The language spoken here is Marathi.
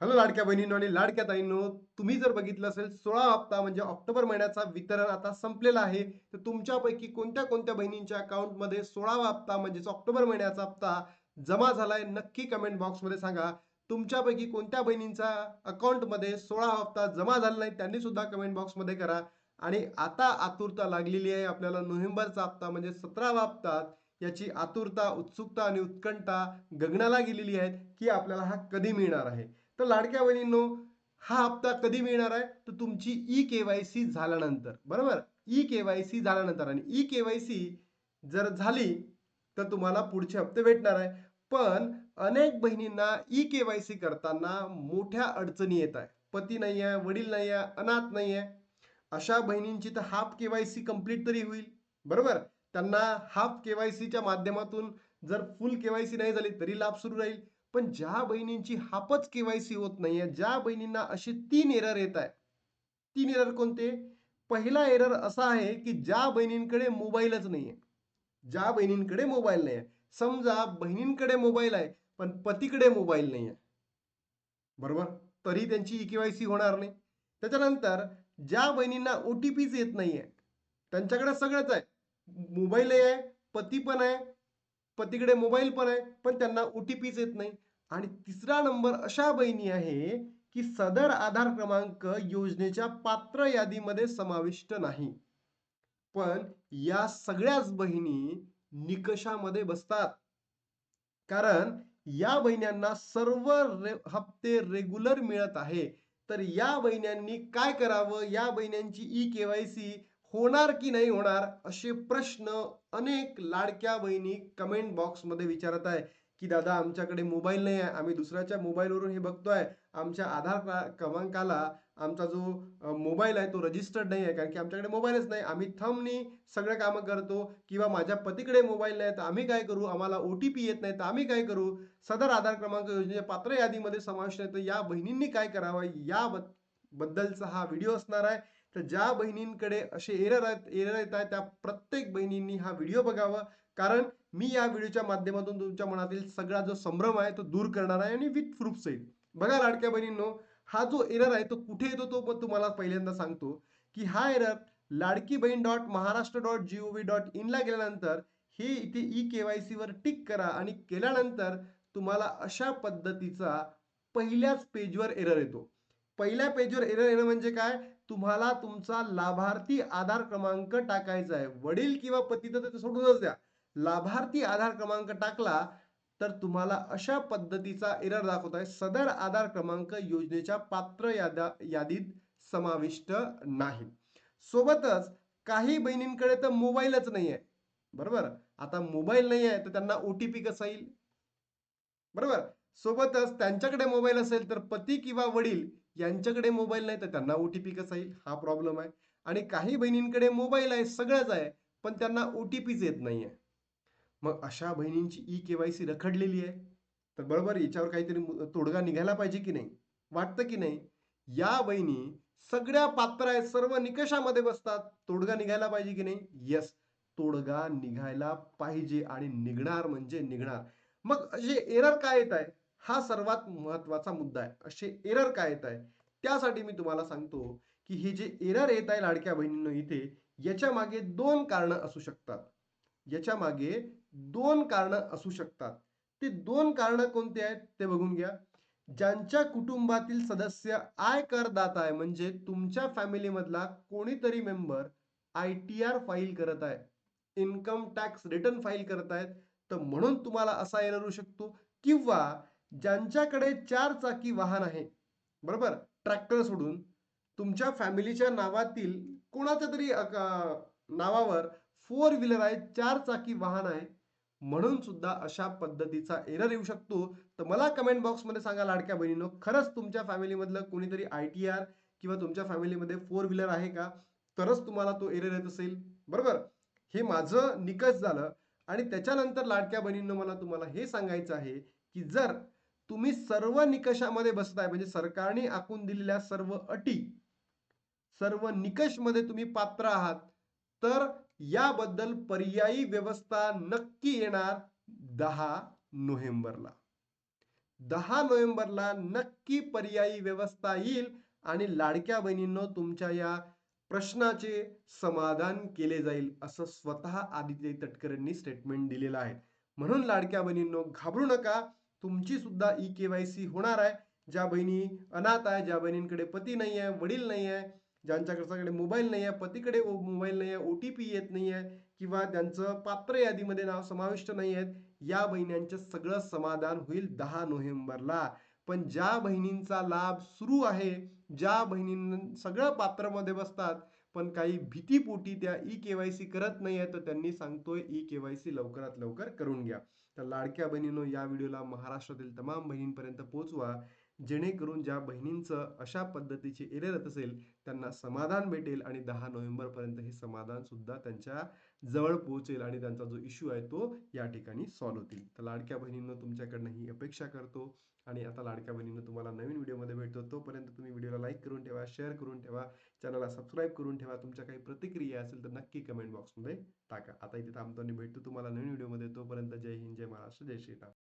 हॅलो लाडक्या बहिणींनो आणि लाडक्या ताईंनो तुम्ही जर बघितलं असेल सोळा हप्ता म्हणजे ऑक्टोबर महिन्याचा वितरण आता संपलेला आहे. तर तुमच्यापैकी कोणत्या कोणत्या बहिणींच्या अकाउंटमध्ये सोळावा हप्ता म्हणजेच ऑक्टोबर महिन्याचा हप्ता जमा झालाय नक्की कमेंट बॉक्समध्ये सांगा. तुमच्यापैकी कोणत्या बहिणींचा अकाउंटमध्ये सोळा हप्ता जमा झाला नाही त्यांनी सुद्धा कमेंट बॉक्समध्ये करा. आणि आता आतुरता लागलेली आहे आपल्याला नोव्हेंबरचा हप्ता म्हणजे सतरावा हप्ता याची आतुरता उत्सुकता आणि उत्कंठा गगनाला गेलेली आहे की आपल्याला हा कधी मिळणार आहे. तर लाडक्या बहिणींनो हा हप्ता कधी मिळणार आहे? तर तुमची ई केवायसी झाल्यानंतर. बरोबर? ई केवायसी झाल्यानंतर. आणि ई केवायसी जर झाली तर तुम्हाला पुढचे हप्ते भेटणार आहे. पण अनेक बहिणींना ई केवायसी करताना मोठ्या अडचणी येत आहे. पती नाही आहे वडील नाही आहे अनाथ नाही आहे. अशा बहिणींची तर हाफ केवायसी कंप्लीट तरी होईल. बरोबर? त्यांना हाफ केवायसीच्या माध्यमातून जर फुल केवायसी नाही झाली तरी लाभ सुरू राहील. पण ज्या बहिणींची हापच केवायसी होत नाहीये ज्या बहिणींना असे तीन एरर येत आहे तीन एरर कोणते? पहिला एरर असा आहे की ज्या बहिणींकडे मोबाईलच नाहीये. ज्या बहिणींकडे मोबाईल नाही आहे समजा बहिणींकडे मोबाईल आहे पण पतीकडे मोबाईल नाही आहे बरोबर? तरी त्यांची ई केवायसी होणार नाही. त्याच्यानंतर ज्या बहिणींना ओ टी पीच येत नाहीये त्यांच्याकडे सगळंच आहे. मोबाईल आहे पती पण आहे पतीकडे मोबाईल पण आहे पण त्यांना ओ टी पीच येत नाही. आणि तिसरा नंबर अशा बहिणी आहे की सदर आधार क्रमांक योजनेच्या पात्र यादीमध्ये समाविष्ट नाही. पण या सगळ्याच बहिणी निकषामध्ये बसतात. कारण या बहिण्यांना सर्व रे हप्ते रेग्युलर मिळत आहे. तर या बहिण्यांनी काय करावं? या बहिण्यांची ई केवायसी होणार की नाही होणार? असे प्रश्न अनेक लाडक्या बहिणी कमेंट बॉक्समध्ये विचारत आहे. की दादा आमच्याकडे मोबाईल नाही आहे. आम्ही दुसऱ्याच्या मोबाईलवरून हे बघतो आहे आमच्या आधार क्रमांकाला आमचा जो मोबाईल आहे तो रजिस्टर्ड नाही आहे. कारण की आमच्याकडे मोबाईलच नाही. आम्ही थंबनी सगळे कामं करतो किंवा माझ्या पतीकडे मोबाईल नाही तर आम्ही काय करू? आम्हाला ओ टी पी येत नाही तर आम्ही काय करू? सदर आधार क्रमांक योजनेच्या पात्र यादीमध्ये समाविष्ट नाही तर या बहिणींनी काय करावं? या बद्दलचा हा व्हिडिओ असणार आहे. तर ज्या बहिणींकडे असे एरर आहेत एरर येत आहेत त्या प्रत्येक बहिणींनी हा व्हिडिओ बघावा. कारण मी या व्हिडिओच्या माध्यमातून तुमच्या मनातील सगळा जो संभ्रम आहे तो दूर करणार आहे आणि विथ प्रूफ सहित. बघा लाडक्या बहिणींनो हा जो एरर आहे तो कुठे येतो तो पण तुम्हाला पहिल्यांदा सांगतो की हा error Ladki Bahin dot Maharashtra dot G O V dot इनला गेल्यानंतर हे इथे ई के वाय सीवर टिक करा आणि केल्यानंतर तुम्हाला अशा पद्धतीचा पहिल्याच पेजवर एरर येतो. पहिल्या पेजवर एरर येणं म्हणजे काय? तुम्हाला तुमचा लाभार्थी आधार क्रमांक टाकायचा आहे. वडील किंवा पती तर ते सोडूनच द्या. लाभार्थी आधार क्रमांक टाकला तर तुम्हाला अशा पद्धतीचा एरर दाखवत आहे. सदर आधार क्रमांक योजनेच्या पात्र याद्या यादीत समाविष्ट नाही. सोबतच काही बहिणींकडे तर मोबाईलच नाही आहे बरोबर? आता मोबाईल नाही आहे तर त्यांना ओ टी पी कसा येईल? बरोबर? सोबतच त्यांच्याकडे मोबाईल असेल तर पती किंवा वडील यांच्याकडे मोबाईल नाही तर त्यांना ओ टी पी कसा येईल? हा प्रॉब्लेम आहे. आणि काही बहिणींकडे मोबाईल आहे सगळंच आहे पण त्यांना ओ टी पीच येत नाही आहे मग अशा बहिणींची ई केवायसी रखडलेली आहे. तर बरोबर याच्यावर काहीतरी तोडगा निघायला पाहिजे की नाही? वाटतं की नाही? या बहिणी सगळ्या पात्र आहेत सर्व निकषामध्ये बसतात. तोडगा निघायला पाहिजे की नाही? यस तोडगा निघायला पाहिजे आणि निघणार म्हणजे निघणार. मग असे एरर काय येत आहे? हा सर्वात महत्त्वाचा मुद्दा आहे. असे एरर काय येत आहे? त्यासाठी मी तुम्हाला सांगतो की हे जे एरर येत आहे लाडक्या बहिणींनो इथे याच्या मागे दोन कारणं असू शकतात. याच्या मागे दोन कारणं असू शकतात. ते दोन कारणं कोणते आहेत? ते बघून घ्या. ज्यांच्या कुटुंबातील सदस्य आय करदाता आहे म्हणजे तुमच्या फॅमिलीमधला कोणीतरी member I T R file करत आहे. इन्कम टॅक्स रिटर्न फाईल करत आहेत. तर म्हणून तुम्हाला असा एरर होऊ शकतो. किंवा ज्यांच्याकडे चार चाकी वाहन आहे बरोबर? ट्रॅक्टर सोडून तुमच्या फॅमिलीच्या नावातील कोणाच्या तरी नावावर फोर व्हीलर आहे चार चाकी वाहन आहे म्हणून सुद्धा अशा पद्धतीचा एरर येऊ शकतो. तर मला कमेंट बॉक्समध्ये सांगा लाडक्या बहिणीनो खरंच तुमच्या फॅमिलीमधलं कोणीतरी आय टी आर किंवा तुमच्या फॅमिलीमध्ये फोर व्हीलर आहे का? तरच तुम्हाला तो एरर येत असेल बरोबर? हे माझं निकष झालं आणि त्याच्यानंतर लाडक्या बहिणींनो मला तुम्हाला हे सांगायचं आहे की जर तुम्ही सर्व निकषामध्ये बसताय म्हणजे सरकारने आखून दिलेल्या सर्व अटी सर्व निकषमध्ये तुम्ही पात्र आहात तर याबद्दल पर्यायी व्यवस्था नक्की येणार दहा नोव्हेंबरला. दहा नोव्हेंबरला नक्की पर्यायी व्यवस्था येईल आणि लाडक्या बहिणींनो तुमच्या या प्रश्नाचे समाधान केले जाईल असं स्वतः आदित्य तटकरेंनी स्टेटमेंट दिलेलं आहे. म्हणून लाडक्या बहिणींनो घाबरू नका. तुमची सुद्धा ई केवायसी होणार आहे. ज्या बहिणी अनाथ आहे ज्या बहिणींकडे पती नाही आहे वडील नाही आहे ज्यांच्याकडे मोबाईल नाही आहे पतीकडे मोबाईल नाही आहे ओ टी पी येत नाही आहे किंवा त्यांचं पात्र यादीमध्ये नाव समाविष्ट नाही आहेत या बहिण्यांचं सगळं समाधान होईल दहा नोव्हेंबरला. पण ज्या बहिणींचा लाभ सुरू आहे ज्या बहिणीं सगळं पात्रामध्ये बसतात पण काही भीतीपोटी त्या ई केवायसी करत नाही आहे तर त्यांनी सांगतोय ई केवायसी लवकरात लवकर करून घ्या. तर लाडक्या बहिणीनो या व्हिडिओला महाराष्ट्रातील तमाम बहिणींपर्यंत पोहोचवा. जेणेकरून ज्या बहिणींचं अशा पद्धतीचे एरेरत असेल त्यांना समाधान भेटेल आणि दहा नोव्हेंबरपर्यंत हे समाधान सुद्धा त्यांच्या जवळ पोहोचेल आणि त्यांचा जो इश्यू आहे तो या ठिकाणी सॉल्व्ह होतील. तर लाडक्या बहिणींनो तुमच्याकडनं ही अपेक्षा करतो. आणि आता लाडक्या बहिणीनं तुम्हाला नवीन व्हिडिओमध्ये भेटतो. तोपर्यंत तुम्ही व्हिडिओला लाईक करून ठेवा शेअर करून ठेवा चॅनलला सबस्क्राईब करून ठेवा. तुमच्या काही प्रतिक्रिया असेल तर नक्की कमेंट बॉक्समध्ये टाका. आता इथे थांबतो आणि भेटतो तुम्हाला नवीन व्हिडिओमध्ये. तोपर्यंत जय हिंद जय महाराष्ट्र जय श्रीराम.